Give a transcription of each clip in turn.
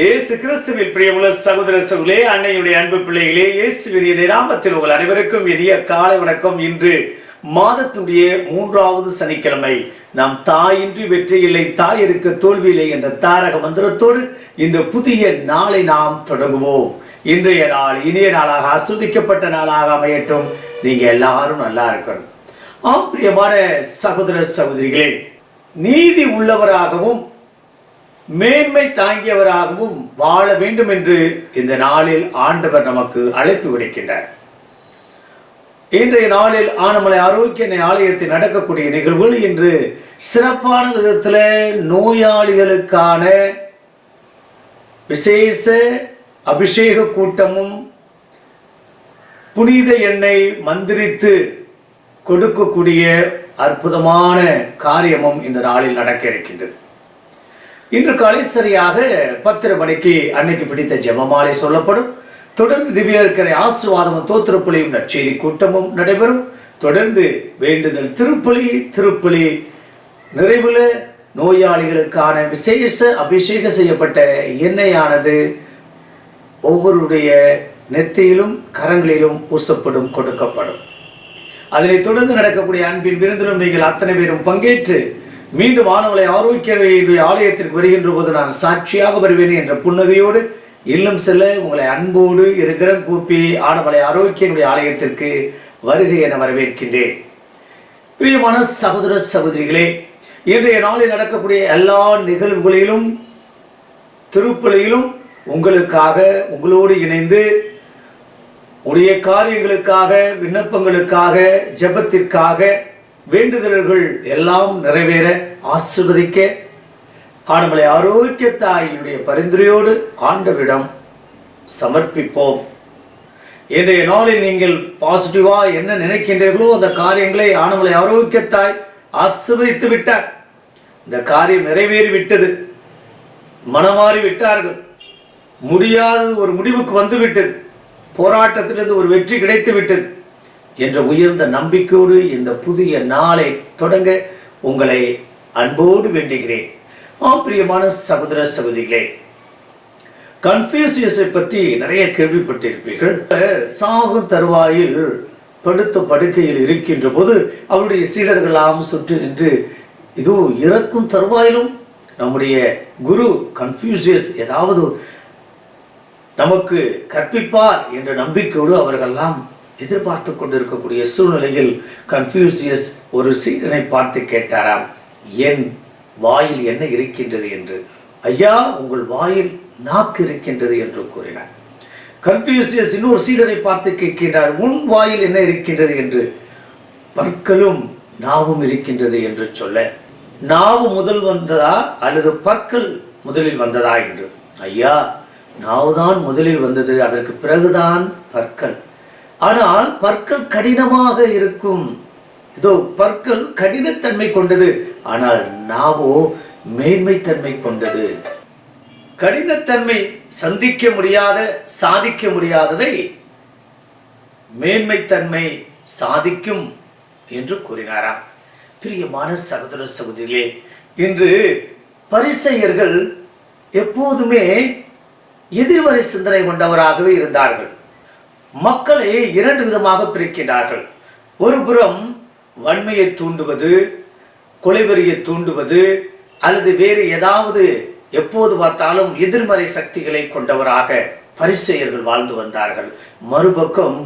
இயேசு கிறிஸ்துவில் பிரியமுள்ள சகோதர சகுலே அன்னையுடைய அன்பு பிள்ளைகளே இயேசுவின் நாமத்தில் உங்கள் அனைவருக்கும் இனிய காலை வணக்கம். இன்று மாதத்துடைய மூன்றாவது சனிக்கிழமை. நாம் தாயின்றி வெற்றி இல்லை தாய் இருக்க தோல்வி இல்லை என்ற தாரக மந்திரத்தோடு இந்த புதிய நாளை நாம் தொடங்குவோம். இன்றைய நாள் இனிய நாளாக ஆஸ்வதிக்கப்பட்ட நாளாக அமையட்டும். நீங்க எல்லாரும் நல்லா இருக்கணும். ஆம் பிரியமான சகோதர சகோதரிகளே நீதி உள்ளவராகவும் மேன்மை தாங்கியவராகவும் வாழ வேண்டும் என்று இந்த நாளில் ஆண்டவர் நமக்கு அழைப்பு விடுக்கின்றார். இன்றைய நாளில் ஆனமலை ஆரோக்கிய ஆலயத்தில் நடக்கக்கூடிய நிகழ்வுகள் இன்று சிறப்பான விதத்தில் நோயாளிகளுக்கான விசேஷ அபிஷேக கூட்டமும் புனித எண்ணெய் மந்திரித்து கொடுக்கக்கூடிய அற்புதமான காரியமும் இந்த நாளில் நடக்க இருக்கின்றது. இன்று காலை சரியாக பத்தரை மணிக்கு அன்னைக்கு பிடித்த ஜெபமாலை சொல்லப்படும். தொடர்ந்து திவ்ய இருக்கிற ஆசிர்வாதமும் தோத்திரப்புலியும் நற்செய்தி கூட்டமும் நடைபெறும். தொடர்ந்து வேண்டுதல் திருப்பலி திருப்பலி நிறைவில் நோயாளிகளுக்கான விசேஷ அபிஷேகம் செய்யப்பட்ட எண்ணெயானது ஒவ்வொருடைய நெத்தியிலும் கரங்களிலும் பூசப்படும் கொடுக்கப்படும். அதனைத் தொடர்ந்து நடக்கக்கூடிய அன்பின் விருந்திலும் நீங்கள் அத்தனை பேரும் பங்கேற்று மீண்டும் ஆனவளை ஆரோக்கிய ஆலயத்திற்கு வருகின்ற போது நான் சாட்சியாக வருவேன் என்ற புன்னகையோடு இல்லம் செல்ல உங்களை அன்போடு இருக்கிற கூப்பி ஆனவளை ஆரோக்கியனுடைய ஆலயத்திற்கு வருகை என வரவேற்கின்றேன். பிரியமான சகோதர சகோதரிகளே இன்றைய நாளில் நடக்கக்கூடிய எல்லா நிகழ்வுகளிலும் திருப்பலியிலும் உங்களுக்காக உங்களோடு இணைந்து உடைய காரியங்களுக்காக விண்ணப்பங்களுக்காக ஜெபத்திற்காக வேண்டுதல்கள் எல்லாம் நிறைவேற ஆசிர்வதிக்க ஆண்டவளை ஆரோக்கிய தாயினுடைய பரிந்துரையோடு ஆண்டவிடம் சமர்ப்பிப்போம். இன்றைய நாளில் நீங்கள் பாசிட்டிவா என்ன நினைக்கின்றீர்களோ அந்த காரியங்களை ஆண்டவளை ஆரோக்கியத்தாய் ஆசிர்வதித்து விட்டார். இந்த காரியம் நிறைவேறி விட்டது மனமாறி விட்டார்கள். முடியாத ஒரு முடிவுக்கு வந்து விட்டது போராட்டத்திலிருந்து ஒரு வெற்றி கிடைத்து விட்டது என்ற உயர்ந்த நம்பிக்கையோடு இந்த புதிய நாளை தொடங்க உங்களை அன்போடு வேண்டுகிறேன். ஆம் பிரியமான சகோதர சகோதரிகளே கன்ஃபியூசியஸை பற்றி நிறைய கேள்விப்பட்டிருப்பீர்கள். சாகும் தருவாயில் படுத்த படுக்கையில் இருக்கின்ற போது அவருடைய சீடர்களாம் சுற்றி நின்று இதோ இறக்கும் தருவாயிலும் நம்முடைய குரு கன்ஃபியூசியஸ் ஏதாவது நமக்கு கற்பிப்பார் என்ற நம்பிக்கையோடு அவர்கள்லாம் எதிர்பார்த்து கொண்டிருக்கக்கூடிய சூழ்நிலையில் கன்ஃபியூசியஸ் ஒரு சீடனை பார்த்து கேட்டாராம் என் வாயில் என்ன இருக்கின்றது? என்று. ஐயா உங்கள் வாயில் நாக்கு இருக்கின்றது என்று கூறினார். கன்ஃபியூசியஸ் இன்னொரு சீடரை பார்த்து கேட்கின்றார் உன் வாயில் என்ன இருக்கின்றது? என்று. பற்களும் நாவும் இருக்கின்றது என்று சொல்ல. நாவு முதல் வந்ததா அல்லது பற்கள் முதலில் வந்ததா? என்று. ஐயா நாவுதான் முதலில் வந்தது அதற்கு பிறகுதான் பற்கள். ஆனால் பற்கள் கடினமாக இருக்கும். இதோ பற்கள் கடினத்தன்மை கொண்டது. ஆனால் நாவோ மேன்மைத்தன்மை கொண்டது. கடினத்தன்மை சந்திக்க முடியாத சாதிக்க முடியாததை மேன்மைத்தன்மை சாதிக்கும் என்று கூறினாராம் பிரியமான சகோதர சகோதரிகளே இன்று பரிசெயர்கள் எப்போதுமே எதிர்மறை சிந்தனை கொண்டவராகவே இருந்தார்கள். மக்களை இரண்டு விதமாக பிரிக்கின்றார்கள். ஒரு புறம் வன்மையை தூண்டுவது கொலைவெறியை தூண்டுவது அல்லது வேறு ஏதாவது எப்போது பார்த்தாலும் எதிர்மறை சக்திகளை கொண்டவராக பரிசெயர்கள் வாழ்ந்து வந்தார்கள். மறுபக்கம்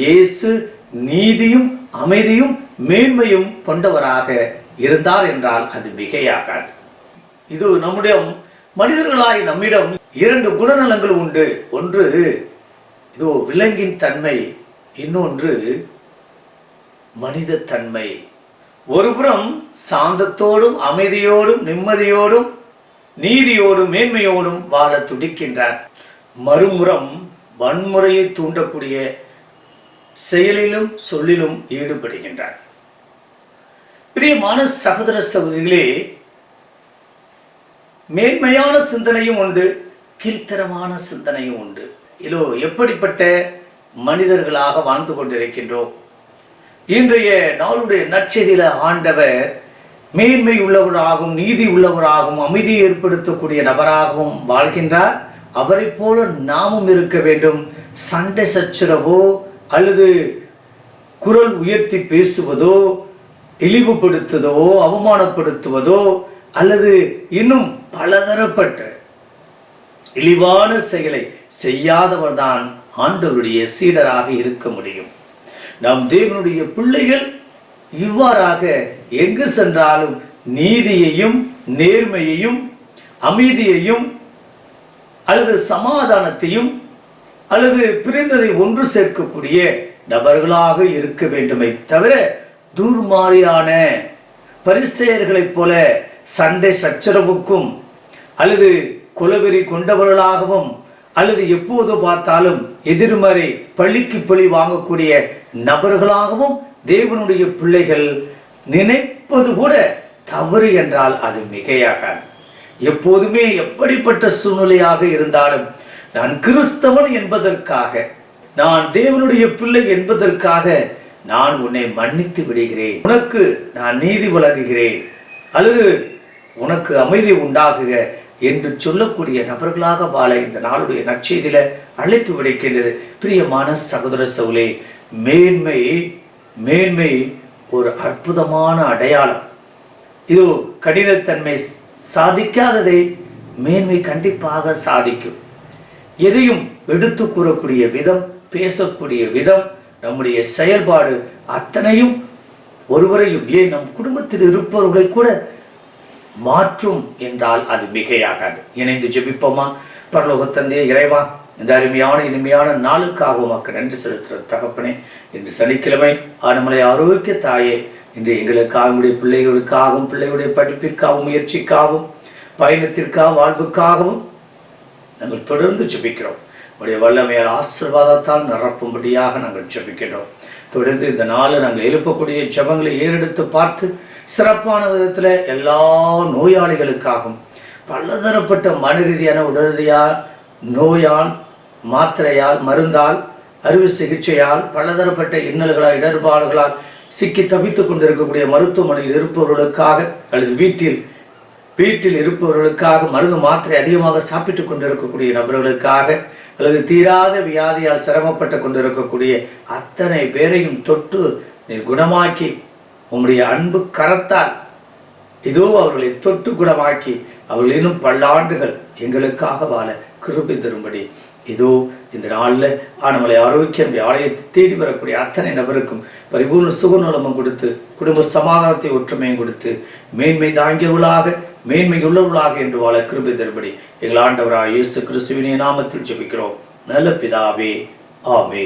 இயேசு நீதியும் அமைதியும் மேன்மையும் கொண்டவராக இருந்தார் என்றால் அது மிகையாகாது. இது நம்முடைய மனிதர்களாய் நம்மிடம் இரண்டு குணநலங்கள் உண்டு. ஒன்று இதோ விலங்கின் தன்மை இன்னொன்று மனித தன்மை. ஒருபுறம் சாந்தத்தோடும் அமைதியோடும் நிம்மதியோடும் நீதியோடும் மேன்மையோடும் வாழ துடிக்கின்றார் மறுமுறம் வன்முறையை தூண்டக்கூடிய செயலிலும் சொல்லிலும் ஈடுபடுகின்றார் பிரியமான சகோதர சகோதரிகளே மேன்மையான சிந்தனையும் உண்டு கீழ்த்தரமான சிந்தனையும் உண்டு. இதோ எப்படிப்பட்ட மனிதர்களாக வாழ்ந்து கொண்டிருக்கின்றோம் இன்றைய நாளுடைய நற்செய்தியில ஆண்டவர் மேன்மை உள்ளவராகவும் நீதி உள்ளவராகவும் அமைதியை ஏற்படுத்தக்கூடிய நபராகவும் வாழ்கின்றார். அவரை போல நாமும் இருக்க வேண்டும். சண்டை சச்சரவோ அல்லது குரல் உயர்த்தி பேசுவதோ இழிவுபடுத்துவதோ அவமானப்படுத்துவதோ அல்லது இன்னும் பலதரப்பட்ட இழிவான செயலை செய்யாதவர்தான் ஆண்டவருடைய சீடராக இருக்க முடியும். நாம் தேவனுடைய பிள்ளைகள் இவ்வாறாக எங்கு சென்றாலும் நீதியையும் நேர்மையையும் அமைதியையும் அல்லது சமாதானத்தையும் அல்லது பிரிந்ததை ஒன்று சேர்க்கக்கூடிய நபர்களாக இருக்க வேண்டுமே தவிர தூர்மாறியான பரிசெயர்களைப் போல சண்டை சச்சரவுக்கும் அல்லது குலவெறி கொண்டவர்களாகவும் அல்லது எப்போது பார்த்தாலும் எதிர்மறை பழிக்கு பழி வாங்கக்கூடிய நபர்களாகவும் தேவனுடைய பிள்ளைகள் நினைப்பது கூட தவறு என்றால் அது மிகையாக எப்போதுமே எப்படிப்பட்ட சூழ்நிலையாக இருந்தாலும் நான் கிறிஸ்தவன் என்பதற்காக நான் தேவனுடைய பிள்ளை என்பதற்காக நான் உன்னை மன்னித்து விடுகிறேன். உனக்கு நான் நீதி வழங்குகிறேன். அல்லது உனக்கு அமைதி உண்டாகுக என்று சொல்லக்கூடிய நபர்களாக வாழ இந்த நாளுடைய நற்செய்தியில அழைப்பு விடுக்கின்றது. பிரியமான சகோதர சவுலே மேன்மை மேன்மை ஒரு அற்புதமான அடையாளம். இது கடினத்தன்மை சாதிக்காததை மேன்மை கண்டிப்பாக சாதிக்கும். எதையும் எடுத்து கூறக்கூடிய விதம் பேசக்கூடிய விதம் நம்முடைய செயல்பாடு அத்தனையும் ஒருவரையும் ஏன் நம் குடும்பத்தில் இருப்பவர்களை கூட மாற்றும் என்றால் அது மிகையாகாது. இணைந்து ஜெபிப்போமா? பரலோக தந்தையே இறைவா இந்த அருமையான இனிமையான நாளுக்காக உமக்கு நன்றி செலுத்துகிற தகப்பனே இன்று சனிக்கிழமை ஆனமலை ஆரோக்கிய தாயே இன்று எங்களுக்காக எங்களுடைய பிள்ளைகளுக்காகவும் பிள்ளைகளுடைய படிப்பிற்காகவும் முயற்சிக்காகவும் பயணத்திற்காக வாழ்வுக்காகவும் நாங்கள் தொடர்ந்து ஜெபிக்கிறோம். உடைய வல்லமையால் ஆசீர்வாதத்தால் நிரப்பும்படியாக நாங்கள் ஜெபிக்கிறோம். தொடர்ந்து இந்த நாளை நாங்கள் எழுப்பக்கூடிய ஜபங்களை ஏறெடுத்து பார்த்து சிறப்பான விதத்தில் எல்லா நோயாளிகளுக்காகவும் பலதரப்பட்ட மன ரீதியான உடல் ரீதியால் நோயால் மாத்திரையால் மருந்தால் அறுவை சிகிச்சையால் பலதரப்பட்ட இன்னல்களால் இடர்பாடுகளால் சிக்கி தவித்து கொண்டிருக்கக்கூடிய மருத்துவமனையில் இருப்பவர்களுக்காக அல்லது வீட்டில் வீட்டில் இருப்பவர்களுக்காக மருந்து மாத்திரை அதிகமாக சாப்பிட்டுக் கொண்டிருக்கக்கூடிய நபர்களுக்காக அல்லது தீராத வியாதியால் சிரமப்பட்டு கொண்டிருக்கக்கூடிய அத்தனை பேரையும் தொட்டு நீர் குணமாக்கி உம்முடைய அன்பு கரத்தால் இதோ அவர்களை தொட்டு குணமாக்கி அவர்கள் இன்னும் பல்லாண்டுகள் எங்களுக்காக வாழ கிருபி தரும்படி. இதோ இந்த நாளில் ஆனமலை ஆரோக்கியம் ஆலயத்தை தேடி வரக்கூடிய அத்தனை நபருக்கும் பரிபூர்ண சுகநலமும் கொடுத்து குடும்ப சமாதானத்தை ஒற்றுமையும் கொடுத்து மேன்மை தாங்கியவளாக மேன்மை உள்ளவளாக என்று வாழ கிருபி தரும்படி எங்கள் ஆண்டவராக இயேசு கிறிஸ்துவினிய நாமத்தில் ஜெபிக்கிறோம். நல்ல பிதாவே ஆமே